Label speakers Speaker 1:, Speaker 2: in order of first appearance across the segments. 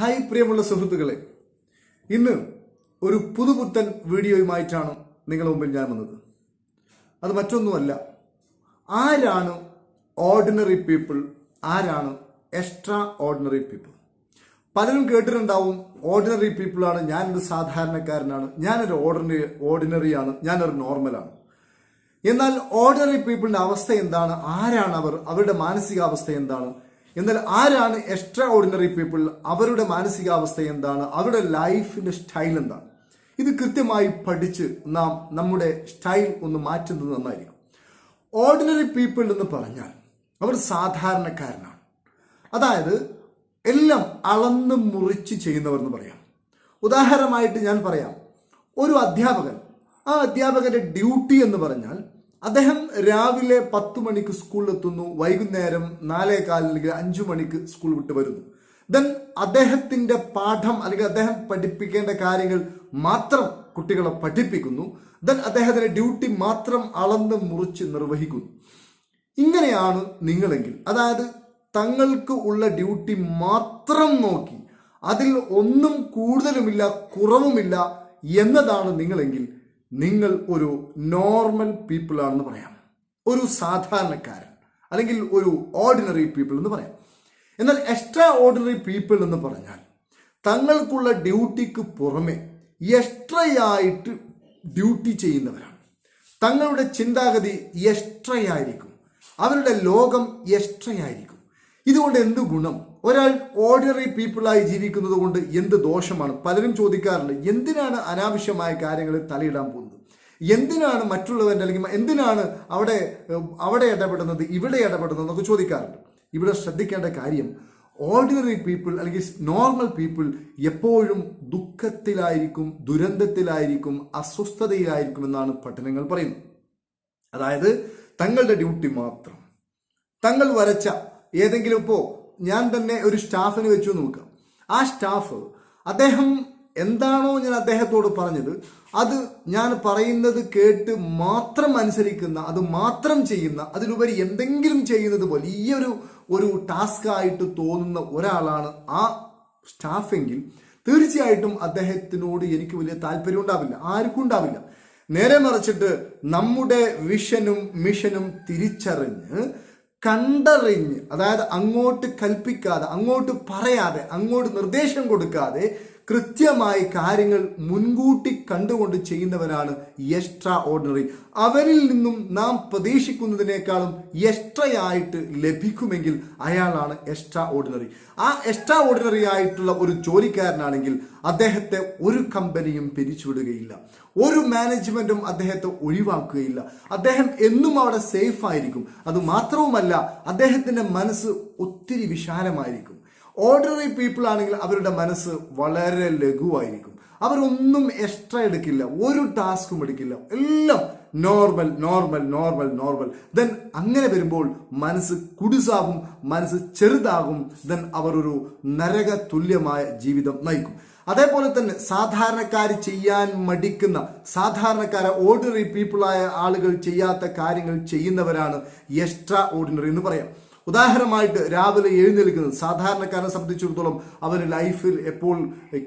Speaker 1: Hi പ്രിയമുള്ള സുഹൃത്തുക്കളെ. ഇന്ന് ഒരു പുതുപുത്തൻ വീഡിയോയുമായിട്ടാണ് നിങ്ങളുടെ മുമ്പിൽ ഞാൻ വന്നത്. അത് മറ്റൊന്നുമല്ല ആരാണ് ഓർഡിനറി പീപ്പിൾ ആരാണ് എക്സ്ട്രാ ഓർഡിനറി പീപ്പിൾ പലരും കേട്ടിട്ടുണ്ടാവും ഓർഡിനറി പീപ്പിളാണ് ഞാനൊരു സാധാരണക്കാരനാണ് ഞാനൊരു ഓർഡിനറി ഓർഡിനറിയാണ് ഞാനൊരു നോർമലാണ് എന്നാൽ ഓർഡിനറി പീപ്പിളിന്റെ അവസ്ഥ എന്താണ്? ആരാണ് അവർ? അവരുടെ മാനസികാവസ്ഥ എന്താണ്? എന്നാൽ ആരാണ് എക്സ്ട്രാ ഓർഡിനറി പീപ്പിൾ അവരുടെ മാനസികാവസ്ഥ എന്താണ്? അവരുടെ ലൈഫിന്റെ സ്റ്റൈൽ എന്താണ്? ഇത് കൃത്യമായി പഠിച്ച് നാം നമ്മുടെ സ്റ്റൈൽ ഒന്ന് മാറ്റുന്നത് നന്നായിരിക്കും ഓർഡിനറി പീപ്പിൾ എന്ന് പറഞ്ഞാൽ അവർ സാധാരണക്കാരനാണ്. അതായത് എല്ലാം അളന്ന് മുറിച്ച് ചെയ്യുന്നവർ എന്ന് പറയാം. ഉദാഹരണമായിട്ട് ഞാൻ പറയാം. ഒരു അധ്യാപകൻ ആ അധ്യാപകന്റെ ഡ്യൂട്ടി എന്ന് പറഞ്ഞാൽ അദ്ദേഹം രാവിലെ പത്ത് മണിക്ക് സ്കൂളിലെത്തുന്നു. വൈകുന്നേരം നാലേ കാലിൽ അല്ലെങ്കിൽ അഞ്ചു മണിക്ക് സ്കൂൾ വിട്ട് വരുന്നു. ദെൻ അദ്ദേഹത്തിന്റെ പാഠം അല്ലെങ്കിൽ അദ്ദേഹം പഠിപ്പിക്കേണ്ട കാര്യങ്ങൾ മാത്രം കുട്ടികളെ പഠിപ്പിക്കുന്നു. ദെൻ അദ്ദേഹത്തിന്റെ ഡ്യൂട്ടി മാത്രം അളന്ന് മുറിച്ച് നിർവഹിക്കുന്നു. ഇങ്ങനെയാണ് നിങ്ങളെങ്കിൽ. അതായത് തങ്ങൾക്ക് ഉള്ള ഡ്യൂട്ടി മാത്രം നോക്കി. അതിൽ ഒന്നും കൂടുതലുമില്ല കുറവുമില്ല എന്നതാണ് നിങ്ങളെങ്കിൽ നിങ്ങൾ ഒരു നോർമൽ പീപ്പിൾ ആണെന്ന് പറയാം. ഒരു സാധാരണക്കാരൻ അല്ലെങ്കിൽ ഒരു ഓർഡിനറി പീപ്പിൾ എന്ന് പറയാം. എന്നാൽ എക്സ്ട്രാ ഓർഡിനറി പീപ്പിൾ എന്ന് പറഞ്ഞാൽ തങ്ങൾക്കുള്ള ഡ്യൂട്ടിക്ക് പുറമെ എക്സ്ട്രയായിട്ട് ഡ്യൂട്ടി ചെയ്യുന്നവരാണ്. തങ്ങളുടെ ചിന്താഗതി എക്സ്ട്രയായിരിക്കും അവരുടെ ലോകം എക്സ്ട്രയായിരിക്കും ഇതുകൊണ്ട് എന്ത് ഗുണം? ഒരാൾ ഓർഡിനറി പീപ്പിളായി ജീവിക്കുന്നത് കൊണ്ട് എന്ത് ദോഷമാണ്? പലരും ചോദിക്കാറുണ്ട് എന്തിനാണ് അനാവശ്യമായ കാര്യങ്ങളിൽ തലയിടാൻ പോകുന്നത്? എന്തിനാണ് മറ്റുള്ളവന്റെ അല്ലെങ്കിൽ എന്തിനാണ് അവിടെ അവിടെ ഇടപെടുന്നത് ഇവിടെ ഇടപെടുന്നത് എന്നൊക്കെ ചോദിക്കാറുണ്ട്. ഇവിടെ ശ്രദ്ധിക്കേണ്ട കാര്യം ഓർഡിനറി പീപ്പിൾ അല്ലെങ്കിൽ നോർമൽ പീപ്പിൾ എപ്പോഴും ദുഃഖത്തിലായിരിക്കും ദുരന്തത്തിലായിരിക്കും അസ്വസ്ഥതയിലായിരിക്കും എന്നാണ് പഠനങ്ങൾ പറയുന്നത്. അതായത് തങ്ങളുടെ ഡ്യൂട്ടി മാത്രം. തങ്ങൾ വരച്ച ഏതെങ്കിലും ഇപ്പോൾ ഞാൻ തന്നെ ഒരു സ്റ്റാഫിന് വെച്ചു നോക്കാം. ആ സ്റ്റാഫ് അദ്ദേഹം എന്താണോ ഞാൻ അദ്ദേഹത്തോട് പറഞ്ഞത് അത് ഞാൻ പറയുന്നത് കേട്ട് മാത്രം അനുസരിക്കുന്ന അത് മാത്രം ചെയ്യുന്ന അതിലുപരി എന്തെങ്കിലും ചെയ്യുന്നത് വലിയൊരു ഒരു ടാസ്ക് ആയിട്ട് തോന്നുന്ന ഒരാളാണ് ആ സ്റ്റാഫെങ്കിൽ തീർച്ചയായിട്ടും അദ്ദേഹത്തിനോട് എനിക്ക് വലിയ താല്പര്യം ഉണ്ടാവില്ല ആർക്കും ഉണ്ടാവില്ല. നേരെ മറിച്ചിട്ട് നമ്മുടെ വിഷനും മിഷനും തിരിച്ചറിഞ്ഞ് കണ്ടറിഞ്ഞ് അതായത് അങ്ങോട്ട് കൽപ്പിക്കാതെ അങ്ങോട്ട് പറയാതെ അങ്ങോട്ട് നിർദ്ദേശം കൊടുക്കാതെ കൃത്യമായി കാര്യങ്ങൾ മുൻകൂട്ടി കണ്ടുകൊണ്ട് ചെയ്യുന്നവരാണ് എക്സ്ട്രാ ഓർഡിനറി അവരിൽ നിന്നും നാം പ്രതീക്ഷിക്കുന്നതിനേക്കാളും എക്സ്ട്രയായിട്ട് ലഭിക്കുമെങ്കിൽ അയാളാണ് എക്സ്ട്രാ ഓർഡിനറി ആ എക്സ്ട്രാ ഓർഡിനറി ആയിട്ടുള്ള ഒരു ജോലിക്കാരനാണെങ്കിൽ അദ്ദേഹത്തെ ഒരു കമ്പനിയും പിരിച്ചുവിടുകയില്ല. ഒരു മാനേജ്മെന്റും അദ്ദേഹത്തെ ഒഴിവാക്കുകയില്ല. അദ്ദേഹം എന്നും അവിടെ സേഫ് ആയിരിക്കും. അത് മാത്രവുമല്ല അദ്ദേഹത്തിന്റെ മനസ്സ് ഒത്തിരി വിശാലമായിരിക്കും. ഓർഡിനറി പീപ്പിൾ ആണെങ്കിൽ അവരുടെ മനസ്സ് വളരെ ലഘുവായിരിക്കും. അവരൊന്നും എക്സ്ട്രാ എടുക്കില്ല. ഒരു ടാസ്കും എടുക്കില്ല. എല്ലാം normal normal normal normal then അങ്ങനെ വരുമ്പോൾ മനസ്സ് കുടിസാകും മനസ്സ് ചെറുതാകും. ദെൻ അവർ ഒരു നരക തുല്യമായ ജീവിതം നയിക്കും. അതേപോലെ തന്നെ സാധാരണക്കാർ ചെയ്യാൻ മടിക്കുന്ന സാധാരണക്കാര ഓർഡിനറി പീപ്പിളായ ആളുകൾ ചെയ്യാത്ത കാര്യങ്ങൾ ചെയ്യുന്നവരാണ് എക്സ്ട്രാ ഓർഡിനറി എന്ന് പറയാം. ഉദാഹരണമായിട്ട് രാവിലെ എഴുന്നേൽക്കുന്നത് സാധാരണക്കാരനെ സംബന്ധിച്ചിടത്തോളം അവന് ലൈഫിൽ എപ്പോൾ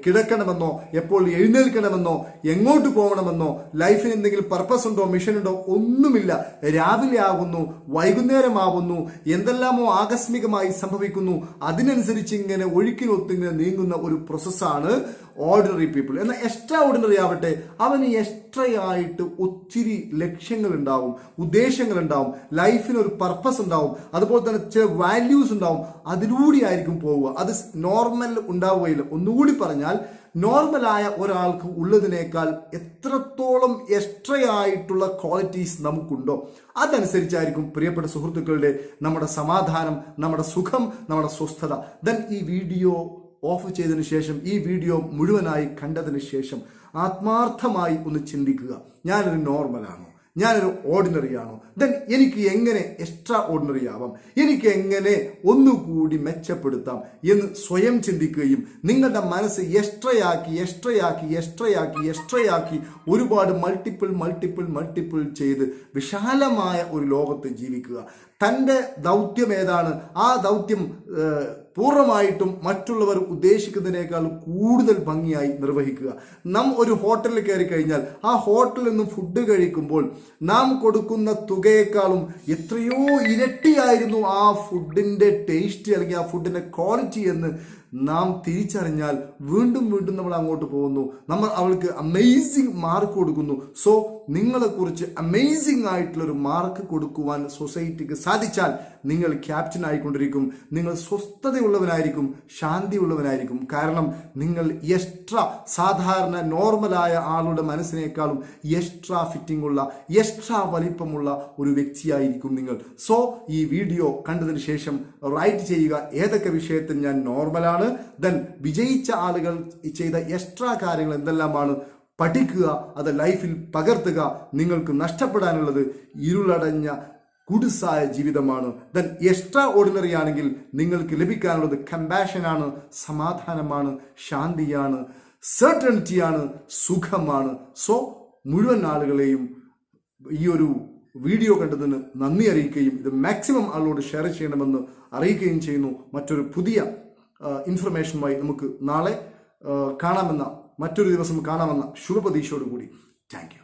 Speaker 1: കിടക്കണമെന്നോ എപ്പോൾ എഴുന്നേൽക്കണമെന്നോ എങ്ങോട്ട് പോകണമെന്നോ ലൈഫിന് എന്തെങ്കിലും പർപ്പസ് ഉണ്ടോ മിഷൻ ഉണ്ടോ ഒന്നുമില്ല. രാവിലെ ആകുന്നു വൈകുന്നേരമാകുന്നു എന്തെല്ലാമോ ആകസ്മികമായി സംഭവിക്കുന്നു. അതിനനുസരിച്ച് ഇങ്ങനെ ഒഴുക്കിനൊത്തിങ്ങനെ നീങ്ങുന്ന ഒരു പ്രോസസ്സാണ് ഓർഡിനറി പീപ്പിൾ എന്നാൽ എക്സ്ട്രാ ഓർഡിനറി ആവട്ടെ അവന് എക്സ്ട്രാ ആയിട്ട് ഒത്തിരി ലക്ഷ്യങ്ങൾ ഉണ്ടാവും ഉദ്ദേശങ്ങൾ ഉണ്ടാവും ലൈഫിന് ഒരു പർപ്പസ് ഉണ്ടാവും അതുപോലെ തന്നെ ചില വാല്യൂസ് ഉണ്ടാവും അതിലൂടെ ആയിരിക്കും പോവുക. അത് നോർമൽ ഉണ്ടാവുകയില്ല. ഒന്നുകൂടി പറഞ്ഞാൽ നോർമലായ ഒരാൾക്ക് ഉള്ളതിനേക്കാൾ എത്രത്തോളം എക്സ്ട്രയായിട്ടുള്ള ക്വാളിറ്റീസ് നമുക്കുണ്ടോ അതനുസരിച്ചായിരിക്കും പ്രിയപ്പെട്ട സുഹൃത്തുക്കളുടെ നമ്മുടെ സമാധാനം നമ്മുടെ സുഖം നമ്മുടെ സ്വസ്ഥത. ദെൻ ഈ വീഡിയോ ഓഫ് ചെയ്തതിനു ശേഷം ഈ വീഡിയോ മുഴുവനായി കണ്ടതിന് ശേഷം ആത്മാർത്ഥമായി ഒന്ന് ചിന്തിക്കുക. ഞാനൊരു നോർമലാണോ? ഞാനൊരു ഓർഡിനറി ആണോ ദെൻ എനിക്ക് എങ്ങനെ എക്സ്ട്രാ ഓർഡിനറി ആവാം? എനിക്ക് എങ്ങനെ ഒന്നുകൂടി മെച്ചപ്പെടുത്താം എന്ന് സ്വയം ചിന്തിക്കുകയും നിങ്ങളുടെ മനസ്സ് എക്സ്ട്രയാക്കി എക്സ്ട്രയാക്കി എക്സ്ട്രയാക്കി എക്സ്ട്രയാക്കി ഒരുപാട് മൾട്ടിപ്പിൾ മൾട്ടിപ്പിൾ മൾട്ടിപ്പിൾ ചെയ്ത് വിശാലമായ ഒരു ലോകത്ത് ജീവിക്കുക. തന്റെ ദൗത്യം ഏതാണ്? ആ ദൗത്യം പൂർണമായിട്ടും മറ്റുള്ളവർ ഉദ്ദേശിക്കുന്നതിനേക്കാൾ കൂടുതൽ ഭംഗിയായി നിർവഹിക്കുക. നാം ഒരു ഹോട്ടലിൽ കയറി കഴിഞ്ഞാൽ ആ ഹോട്ടലിൽ നിന്നും ഫുഡ് കഴിക്കുമ്പോൾ നാം കൊടുക്കുന്ന തുകയേക്കാളും എത്രയോ ഇരട്ടിയായിരുന്നു ആ ഫുഡിന്റെ ടേസ്റ്റ് അല്ലെങ്കിൽ ആ ഫുഡിന്റെ ക്വാളിറ്റി എന്ന് നാം തിരിച്ചറിഞ്ഞാൽ വീണ്ടും വീണ്ടും നമ്മൾ അങ്ങോട്ട് പോകുന്നു. നമ്മൾ അവൾക്ക് അമേസിങ് മാർക്ക് കൊടുക്കുന്നു. സോ നിങ്ങളെക്കുറിച്ച് അമേസിംഗ് ആയിട്ടുള്ള ഒരു മാർക്ക് കൊടുക്കുവാൻ സൊസൈറ്റിക്ക് സാധിച്ചാൽ നിങ്ങൾ ക്യാപ്റ്റൻ ആയിക്കൊണ്ടിരിക്കും. നിങ്ങൾ സ്വസ്ഥതയുള്ളവനായിരിക്കും ശാന്തിയുള്ളവനായിരിക്കും. കാരണം നിങ്ങൾ എക്സ്ട്രാ സാധാരണ നോർമലായ ആളുടെ മനസ്സിനേക്കാളും എക്സ്ട്രാ ഫിറ്റിംഗ് ഉള്ള എക്സ്ട്രാ വലിപ്പമുള്ള ഒരു വ്യക്തിയായിരിക്കും നിങ്ങൾ. സോ ഈ വീഡിയോ കണ്ടതിന് ശേഷം റൈറ്റ് ചെയ്യുക. ഏതൊക്കെ വിഷയത്തിൽ ഞാൻ നോർമലാണ് ദെൻ വിജയിച്ച ആളുകൾ ചെയ്ത എക്സ്ട്രാ കാര്യങ്ങൾ എന്തെല്ലാമാണ്? പഠിക്കുക അത് ലൈഫിൽ പകർത്തുക നിങ്ങൾക്ക് നഷ്ടപ്പെടാനുള്ളത് ഇരുളടഞ്ഞ കുടുസായ ജീവിതമാണ്. ദൻ എക്സ്ട്രാ ഓർഡിനറി ആണെങ്കിൽ നിങ്ങൾക്ക് ലഭിക്കാനുള്ളത് കമ്പാഷനാണ് സമാധാനമാണ് ശാന്തിയാണ് സെർട്ടണിറ്റിയാണ് സുഖമാണ്. സോ മുഴുവൻ ആളുകളെയും ഈ ഒരു വീഡിയോ കണ്ടതിന് നന്ദി അറിയിക്കുകയും ഇത് മാക്സിമം ആളോട് ഷെയർ ചെയ്യണമെന്ന് അറിയിക്കുകയും ചെയ്യുന്നു. മറ്റൊരു പുതിയ ഇൻഫർമേഷനുമായി നമുക്ക് നാളെ കാണാമെന്ന മറ്റൊരു ദിവസം കാണാമെന്ന ശുഭപ്രതീക്ഷയോടുകൂടി. Thank you.